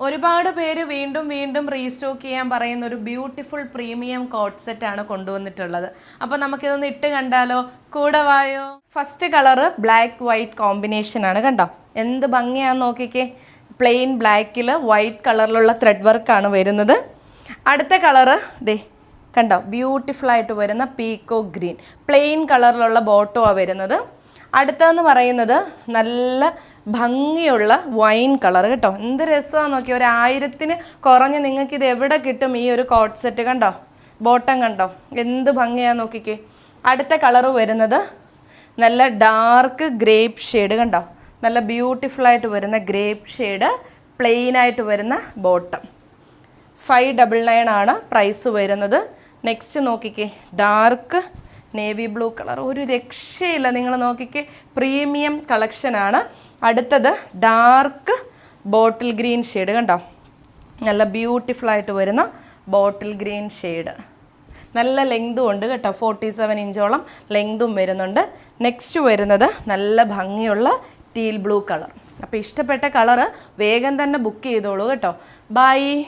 ഒരുപാട് പേര് വീണ്ടും വീണ്ടും റീസ്റ്റോക്ക് ചെയ്യാൻ പറയുന്ന ഒരു ബ്യൂട്ടിഫുൾ പ്രീമിയം കോട്ട് സെറ്റ് ആണ് കൊണ്ടുവന്നിട്ടുള്ളത്. അപ്പൊ നമുക്കിതൊന്ന് ഇട്ട് കണ്ടാലോ? കൂടെ വായോ? First colour black white combination ആണ് കണ്ടോ? എന്ത് ഭംഗിയാന്ന് നോക്കിക്കേ. പ്ലെയിൻ ബ്ലാക്കിൽ വൈറ്റ് കളറിലുള്ള ത്രെഡ് വർക്കാണ് വരുന്നത്. അടുത്ത കളറ് ദേ കണ്ടോ? ബ്യൂട്ടിഫുൾ ആയിട്ട് വരുന്ന പീക്കോ ഗ്രീൻ പ്ലെയിൻ കളറിലുള്ള ബോട്ടോ ആണ് വരുന്നത്. അടുത്തതെന്ന് പറയുന്നത് നല്ല ഭംഗിയുള്ള വൈൻ കളർ കേട്ടോ. എന്ത് രസമാണെന്ന് നോക്കി ഒരു ആയിരത്തിന് കുറഞ്ഞ് നിങ്ങൾക്ക് ഇത് എവിടെ കിട്ടും ഈ ഒരു കോട്ട് സെറ്റ് കണ്ടോ? ബോട്ടം കണ്ടോ? എന്ത് ഭംഗിയാണെന്ന് നോക്കിക്കേ. അടുത്ത കളറ് വരുന്നത് നല്ല ഡാർക്ക് ഗ്രേപ്പ് ഷെയ്ഡ് കണ്ടോ? നല്ല ബ്യൂട്ടിഫുള്ളായിട്ട് വരുന്ന ഗ്രേപ്പ് ഷെയ്ഡ് പ്ലെയിനായിട്ട് വരുന്ന ബോട്ടം. ഫൈവ് ഡബിൾ നയൻ ആണ് പ്രൈസ് വരുന്നത്. നെക്സ്റ്റ് നോക്കിക്കേ. Dark navy blue colour. ഒരു രക്ഷയില്ല. നിങ്ങൾ നോക്കിക്കേ പ്രീമിയം കളക്ഷനാണ് അടുത്തത് ഡാർക്ക് ബോട്ടിൽ ഗ്രീൻ ഷെയ്ഡ്. കണ്ടോ? നല്ല ബ്യൂട്ടിഫുൾ ആയിട്ട് വരുന്ന ബോട്ടിൽ ഗ്രീൻ ഷെയ്ഡ്. നല്ല ലെങ്തും ഉണ്ട് കേട്ടോ. ഫോർട്ടി സെവൻ ഇഞ്ചോളം ലെങ്തും വരുന്നുണ്ട്. നെക്സ്റ്റ് വരുന്നത് നല്ല ഭംഗിയുള്ള ടീൽ ബ്ലൂ കളർ. അപ്പോൾ ഇഷ്ടപ്പെട്ട കളറ് വേഗം തന്നെ ബുക്ക് ചെയ്തോളൂ കേട്ടോ. ബൈ